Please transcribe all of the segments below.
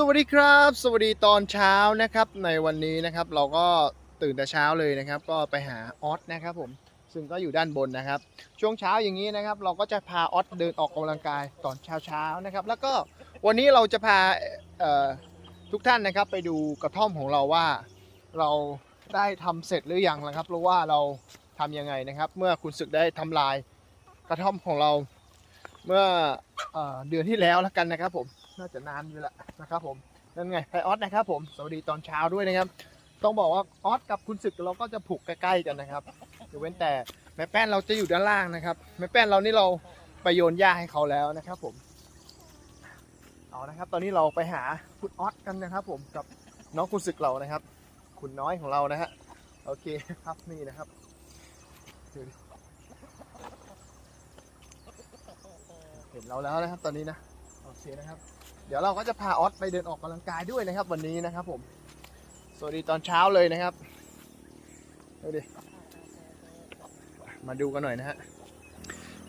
สวัสดีครับ สวัสดีตอนเช้านะครับ ในวันนี้นะครับ เราก็ตื่นแต่เช้าเลยนะครับ ก็ไปหาออสนะครับผมซึ่งก็อยู่ด้านบนนะครับ ช่วงเช้าอย่างนี้นะครับ เราก็จะพาออสเดินออกกำลังกายตอนเช้าเช้านะครับ แล้วก็วันนี้เราจะพาทุกท่านนะครับ ไปดูกระท่อมของเราว่า เราได้ทำเสร็จหรือยังนะครับหรือว่าเราทำยังไงนะครับ เมื่อคุณศึกได้ทำลายกระท่อมของเรา เมื่อเอ่อเดือนที่แล้วแล้วกันนะครับผม น่าจะนานอยู่ละนะครับผมนั่นไงไพออสนะครับผมสวัสดีตอนเช้าด้วยนะครับ ต้องบอกว่าออสกับคุณศึกเราก็จะผูกใกล้ๆกันนะครับยกเว้นแต่แม่แป้นเราจะอยู่ด้านล่างนะครับแม่แป้นเรานี่เราไปโยนหญ้าให้เขาแล้วนะครับผมเอานะครับ ตอนนี้เราไปหาคุณออสกันนะครับ ผมกับน้องคุณศึกเรานะครับ คุณน้อยของเรานะฮะโอเคครับนี่นะครับเห็นเราแล้วนะครับตอนนี้นะโอเคนะครับ เดี๋ยวเราก็จะพาออสไปเดินออกกำลังกายด้วยนะครับ วันนี้นะครับ ผม สวัสดีตอนเช้าเลยนะครับดูดิมาดูกันหน่อยนะฮะ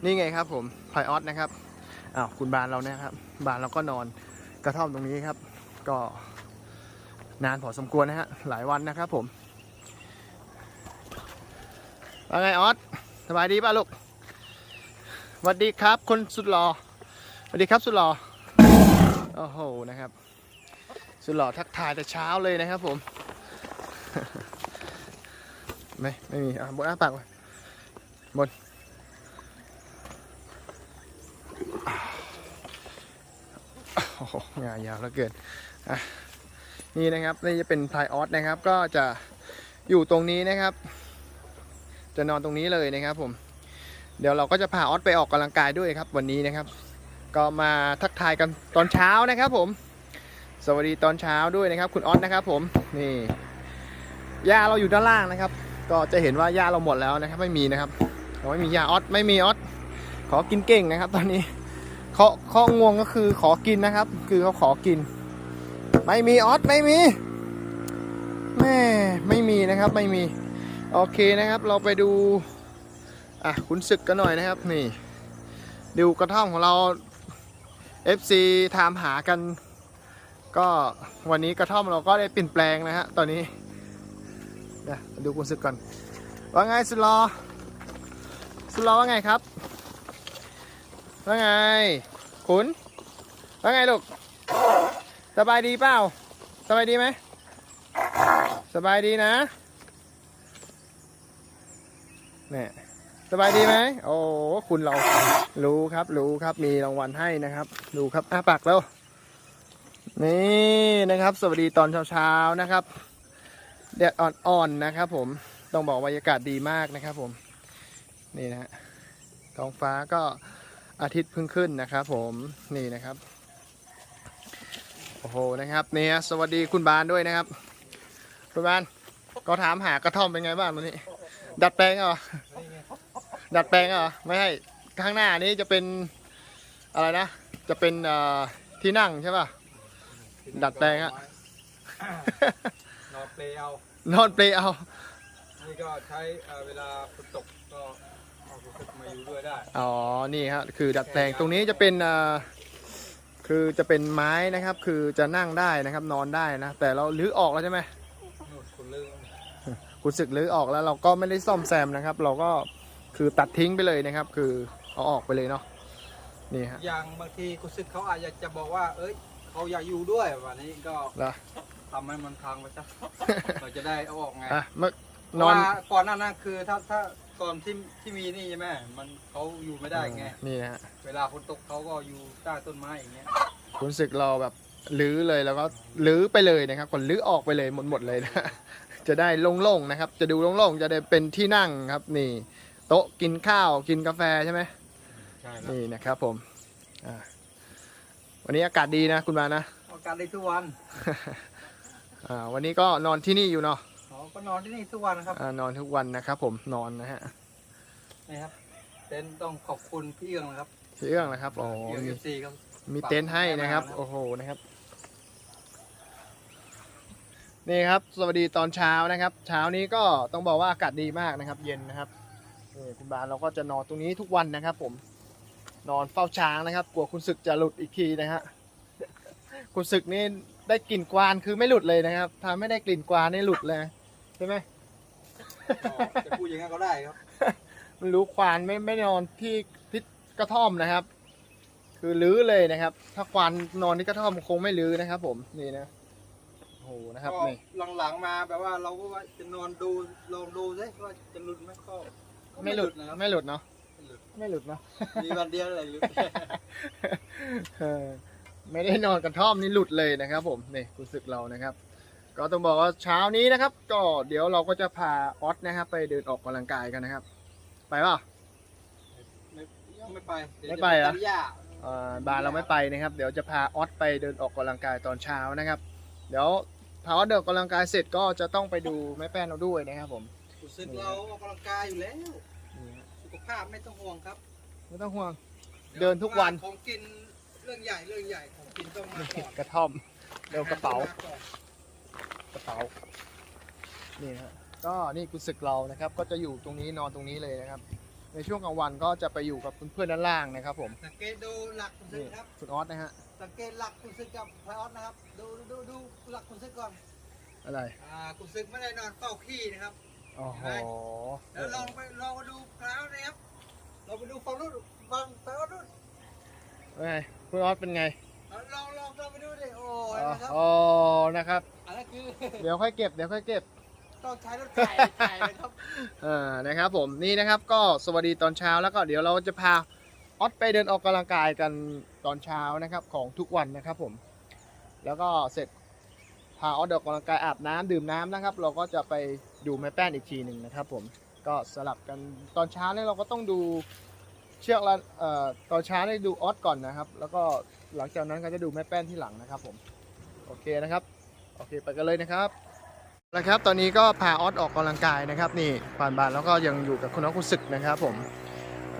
นี่ไงครับ ผมพายออสนะครับอ้าวคุณบานเราเนี่ยครับ บานเราก็นอนกระท่อมตรงนี้ครับ ก็นานพอสมควรนะฮะหลายวันนะครับ ผมว่าไงออสสบายดีป่ะลูกสวัสดีครับ คนสุดหล่อสวัสดีครับสุดหล่อ โอ้โหนะครับ สุดหล่อทักทายแต่เช้าเลยนะครับผมไม่ไม่มีอะบนอ้าปากไว้บนโอ้โหงานยาวแล้วเกินอะนี่นะครับนี่จะเป็นพลายออสนะครับ ก็จะอยู่ตรงนี้นะครับ จะนอนตรงนี้เลยนะครับผม เดี๋ยวเราก็จะพาออสไปออกกำลังกายด้วยครับ วันนี้นะครับ ก็มาทักทายกันตอนเช้านะครับผม สวัสดีตอนเช้าด้วยนะครับ คุณออสนะครับ ผมนี่หญ้าเราอยู่ด้านล่างนะครับ ก็จะเห็นว่าหญ้าเราหมดแล้วนะครับ ไม่มีนะครับเราไม่มีหญ้าออสไม่มีออสขอกินเก่งนะครับ ตอนนี้เคาะเคาะงวงก็คือขอกินนะครับ คือเขาขอกิน ไม่มีออสไม่มีแม่ไม่มีนะครับไม่มีโอเคนะครับ เราไปดูอะคุณศึกกันหน่อยนะครับ นี่ดูกระท่อมของเรา FC ถามหากัน ก็วันนี้กระท่อมเราก็ได้เปลี่ยนแปลงนะฮะ ตอนนี้เดี๋ยวาดูคุณศึกก่อน ว่าไงสุดรอสุดรอว่าไงครับ ว่าไงขุนว่าไงลูก สบายดีเปล่า สบายดีไหม สบายดีนะเนี่ย สบายดีไหมโอ้คุณเรารู้ครับ รู้ครับมีรางวัลให้นะครับ ดูครับอ้าปากแล้ว นี่นะครับ สวัสดีตอนเช้าๆนะครับแดดอ่อนๆนะครับ ผมต้องบอกบรรยากาศดีมากนะครับ ผม นี่นะฮะท้องฟ้าก็อาทิตย์เพิ่งขึ้นนะครับ ผมนี่นะครับโอ้โหนะครับเนี่ยสวัสดีคุณบานด้วยนะครับ คุณบานก็ถามหากระท่อมเป็นไงบ้างตอนนี้ ดัดแปลงเหรอ ดัดแปลงเหรอไม่ให้ข้างหน้านี้จะเป็นอะไรนะ จะเป็นเอ่อที่นั่งใช่ป่ะ ดัดแปลงอะนอนเปลเอานอนเปลเอานี่ก็ใช้เอ่อเวลาฝนตกก็เอาฝนตกมาอยู่ด้วยได้อ๋อนี่ฮะคือดัดแปลงตรงนี้จะเป็นเอ่อคือจะเป็นไม้นะครับ คือจะนั่งได้นะครับ นอนได้นะ แต่เราลื้อออกแล้วใช่ไหมนู่นคุณลืมคุณศึกลื้อออกแล้วเราก็ไม่ได้ซ่อมแซมนะครับ เราก็ คือตัดทิ้งไปเลยนะครับ คือเอาออกไปเลยเนาะนี่ฮะอย่างบางทีคุณซึกเขาอาจจะจะบอกว่า เอ้ยเขาอยากอยู่ด้วยวันนี้ก็เหรอทำให้มันพังไปซะเราจะได้เอาออกไงอะเมื่อเพนราะอนว่าก่อนหน้านั้นคือถ้าถ้าก่อนที่ที่มีนี่ใช่ไหมมันเขาอยู่ไม่ได้ไงนี่นะฮะเวลาฝนตกเขาก็อยู่ใต้ต้นไม้อย่างเงี้ยคุณศึกเราแบบลื้อเลยแล้วก็ลื้อไปเลยนะครับก่อนลื้อออกไปเลยหมดหมดเลยนะจะได้โล่งๆนะครับ จะดูโล่งๆจะได้เป็นที่นั่งครับนี่ โต๊ะกินข้าวกินกาแฟใช่ไหมใช่แล้วนี่นะครับผมอ่าวันนี้อากาศดีนะคุณมานะออกการได้ทุกวันอ่าวันนี้ก็นอนที่นี่อยู่เนาะเขาก็นอนที่นี่ทุกวันนะครับอ่านอนทุกวันนะครับผมนอนนะฮะนี่ครับเต็นท์ต้องขอบคุณพี่เอื้องนะครับพี่เอื้องนะครับโอ้เอื้องมี เอฟซีครับ มีเต็นท์ให้นะครับ โอ้โหนะครับ นี่ครับ สวัสดีตอนเช้านะครับ เช้านี้ก็ต้องบอกว่าอากาศดีมากนะครับ เย็นนะครับ นี่คุณบานเราก็จะนอนตรงนี้ทุกวันนะครับ ผม นอนเฝ้าช้างนะครับ กลัวคุณศึกจะหลุดอีกทีนะฮะคุณศึกนี่ได้กลิ่นกวานคือไม่หลุดเลยนะครับถ้าไม่ได้กลิ่นกวานนี่หลุดเลยใช่ไหมก็จะพูดอย่างนั้นก็ได้ครับมันรู้ควานไม่ไม่นอนที่ที่กระท่อมนะครับ คือลื้อเลยนะครับ ถ้าควานนอนที่กระท่อมคงไม่ลื้อนะครับ ผมนี่นะโอ้โหนะครับก็นี่หลังๆมาแบบว่าเราก็ว่าจะนอนดูลองดูสิว่าจะหลุดไหมก็ก็ ไม่หลุดนะครับ ไม่หลุดเนาะไม่หลุด ไม่หลุดเนาะมีวันเดียวเลยหลุดเออไม่ได้นอนกระท่อมนี่หลุดเลยนะครับ ผมนี่คุณศึกเรานะครับ ก็ต้องบอกว่าเช้านี้นะครับ ก็เดี๋ยวเราก็จะพาออสนะครับ ไปเดินออกกำลังกายกันนะครับ ไปเปล่าไม่ยังไม่ไปเดี๋ยวไม่จะไปเหรอตัดหญ้าเอ่อบาร์เราไม่ไปนะครับ เดี๋ยวจะพาออสไปเดินออกกำลังกายตอนเช้านะครับ เดี๋ยวพาออสเดินออกกำลังกายเสร็จก็จะต้องไปดูแม่แป้นเราด้วยนะครับผมรู้ สึกเราออกกำลังกายอยู่แล้ว นี่ฮะสุขภาพไม่ต้องห่วงครับไม่ต้องห่วง เดินทุกวัน ของกินเรื่องใหญ่เรื่องใหญ่ของกินต้องมาก่อนกระท่อมเดี๋ยวกระเป๋า อหต้องมก่อนกระเป๋า นี่ฮะก็นี่คุณศึกเรานะครับ ก็จะอยู่ตรงนี้นอนตรงนี้เลยนะครับ ในช่วงกลางวันก็จะไปอยู่กับเพื่อนๆด้านล่างนะครับ ผม สังเกตดูหลักคุณซึนี่กครับ คุณออสนะฮะ สังเกตหลักคุณซึกกับพระออสนะครับ ดูดูดูหลักคุณซึกก่อนอะไร อ่าคุณซึกไม่ได้นอนเฝ้าขี้นะครับ โอ้โหแล้วลองไปลองมาดูพระออสนะครับเราไปดูฝั่งนู้นฝั่งพระออสนู้นเป็นไงคุณออสเป็นไงเอาลองลองลองไปดูดิโอ้อ๋ยอนะครับอ๋อนะครับอันนั้นคือเดี๋ยวค่อยเก็บเดี๋ยวค่อยเก็บต้องใช้รถไถไถนะครับอ่านะครับผมนี่นะครับก็สวัสดีตอนเช้าแล้วก็เดี๋ยวเราจะพาออสไปเดินออกกำลังกายกันตอนเช้านะครับของทุกวันนะครับผม แล้วก็เสร็จพาออสเดินออกกำลังกายอาบน้ำดื่มน้ำนะครับ เราก็จะไป ดูแม่แป้นอีกทีหนึ่งนะครับผมก็สลับกันตอนเช้าเนี่ยเราก็ต้องดูเชือกละเอ่อตอนเช้าเนี่ยดูออสก่อนนะครับ แล้วก็หลังจากนั้นก็จะดูแม่แป้นที่หลังนะครับผมโอเคนะครับโอเคไปกันเลยนะครับนะครับตอนนี้ก็พาออสออกกำลังกายนะครับนี่ผ่านบานแล้วก็ยังอยู่กับคุณน้องคุณศึกนะครับผม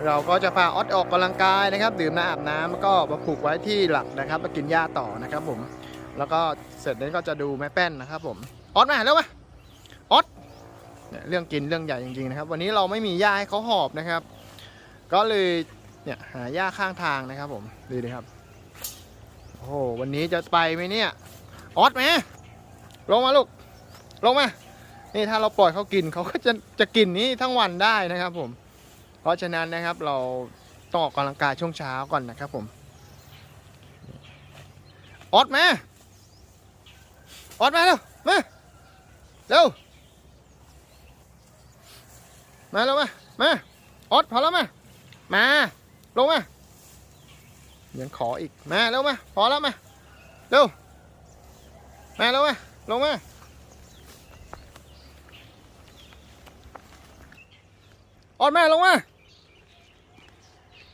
เราก็จะพาออสออกกำลังกายนะครับ ดื่มน้ำอาบน้ำแล้วก็มาผูกไว้ที่หลักนะครับมากินหญ้าต่อนะครับผมแล้วก็เสร็จนี้ก็จะดูแม่แป้นนะครับผมออสมาเร็วมา เนี่ยเรื่องกินเรื่องใหญ่จริงๆนะครับ วันนี้เราไม่มีหญ้าให้เขาหอบนะครับ ก็เลยเนี่ยหาหญ้าข้างทางนะครับ ผมดูดิครับโอ้โหวันนี้จะไปไหมเนี่ยออสมลงมาลูกลงมานี่ถ้าเราปล่อยเขากินเขาก็จะจะกินนี้ทั้งวันได้นะครับ ผม เพราะฉะนั้นนะครับเราต้องออกกำลังกายช่วงเช้าก่อนนะครับ ผมออดมาออดมาเร็วมาเร็ว มาเร็วมา มาออดพอแล้วมา มา ลงมา ยังขออีก มาเร็วมา พอแล้วมา เร็ว มาเร็วมา ลงมา ออดแม่ลงมา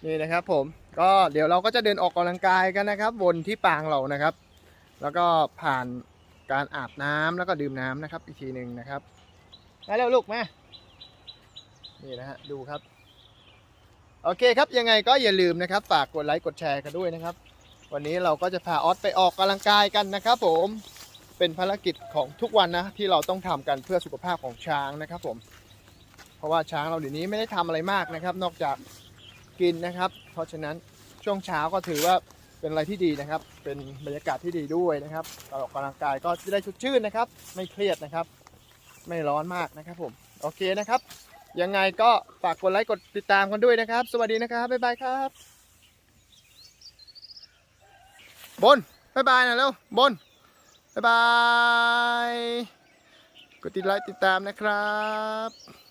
นี่นะครับผม ก็เดี๋ยวเราก็จะเดินออกกำลังกายกันนะครับ บนที่ปางเรานะครับ แล้วก็ผ่านการอาบน้ำแล้วก็ดื่มน้ำนะครับ อีกทีหนึ่งนะครับ มาเร็วลูกมา นี่นะฮะดูครับ โอเคครับยังไงก็อย่าลืมนะครับ ฝากกดไลค์กดแชร์กันด้วยนะครับ วันนี้เราก็จะพาออสไปออกกำลังกายกันนะครับผมเป็นภารกิจของทุกวันนะที่เราต้องทำกันเพื่อสุขภาพของช้างนะครับ ผม เพราะว่าช้างเราเดี๋ยวนี้ไม่ได้ทำอะไรมากนะครับ นอกจากกินนะครับ เพราะฉะนั้นช่วงเช้าก็ถือว่าเป็นอะไรที่ดีนะครับ เป็นบรรยากาศที่ดีด้วยนะครับการออกกำลังกายก็จะได้ชุดชื่นนะครับ ไม่เครียดนะครับ ไม่ร้อนมากนะครับผม โอเคนะครับ ยังไงก็ฝากกดไลค์กดติดตามกันด้วยนะครับ สวัสดีนะครับ บ๊ายบายครับ บน บ๊ายบายนะแล้วบน บ๊ายบาย กดติดไลค์ติดตามนะครับ